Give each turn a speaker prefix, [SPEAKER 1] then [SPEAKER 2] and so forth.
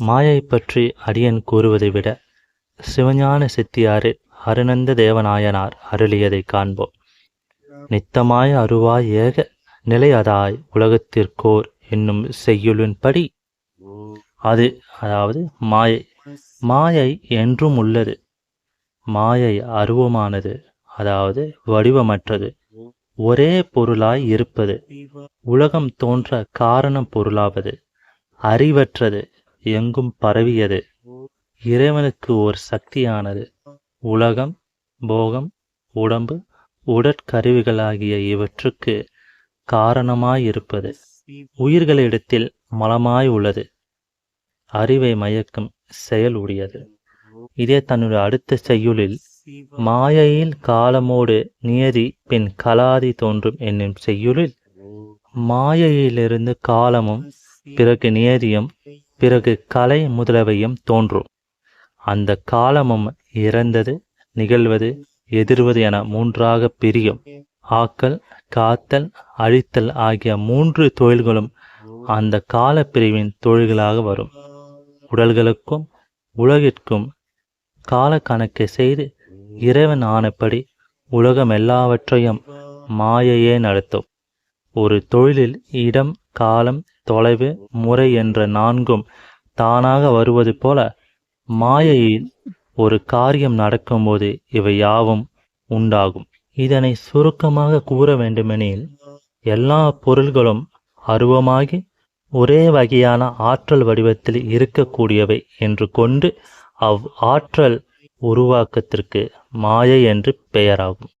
[SPEAKER 1] மாயை பற்றி அடியன் கூறுவதை விட சிவஞான சித்தியாரில் அருணந்த தேவநாயனார் அருளியதை காண்போம். நித்தமாய அருவாய் ஏக நிலையதாய் உலகத்திற்கோர் என்னும் செய்யுளின்படி அது அதாவது மாயை மாயை என்றும் உள்ளது. மாயை அருவமானது அதாவது வடிவமற்றது. ஒரே பொருளாய் இருப்பது உலகம் தோன்ற காரணம் பொருளாவது அறிவற்றது. எங்கும் பரவியது. இறைவனுக்கு ஓர் சக்தியானது. உலகம் போகம் உடம்பு உடற்கருவிகளாகிய இவற்றுக்கு காரணமாயிருப்பது. உயிர்களிடத்தில் மலமாய் உள்ளது அறிவை மயக்கும் செயல் உடையது. இதே தன்னுடைய அடுத்த செய்யுளில் மாயையில் காலமோடு நியதி பின் கலாதி தோன்றும் என்னும் செய்யுளில் மாயையிலிருந்து காலமும் பிறகு நியதியும் பிறகு கலை முதலவையும் தோன்றும். அந்த காலமும் இறந்தது நிகழ்வது எதிர்வது என மூன்றாக பிரியும். ஆக்கல் காத்தல் அழித்தல் ஆகிய மூன்று தொழில்களும் அந்த கால பிரிவின் தொழில்களாக வரும். உடல்களுக்கும் உலகிற்கும் கால கணக்கை செய்து இறைவன் ஆனபடி உலகம் எல்லாவற்றையும் மாயையே நடத்தும். ஒரு தொழிலில் இடம் காலம் தொலைவு முறை என்ற நான்கும் தானாக வருவது போல மாயையில் ஒரு காரியம் நடக்கும்போது இவை யாவும் உண்டாகும். இதனை சுருக்கமாக கூற வேண்டுமெனில் எல்லா பொருள்களும் அருவமாகி ஒரே வகையான ஆற்றல் வடிவத்தில் இருக்கக்கூடியவை என்று கொண்டு அவ் ஆற்றல் உருவாக்கத்திற்கு மாயை என்று பெயராகும்.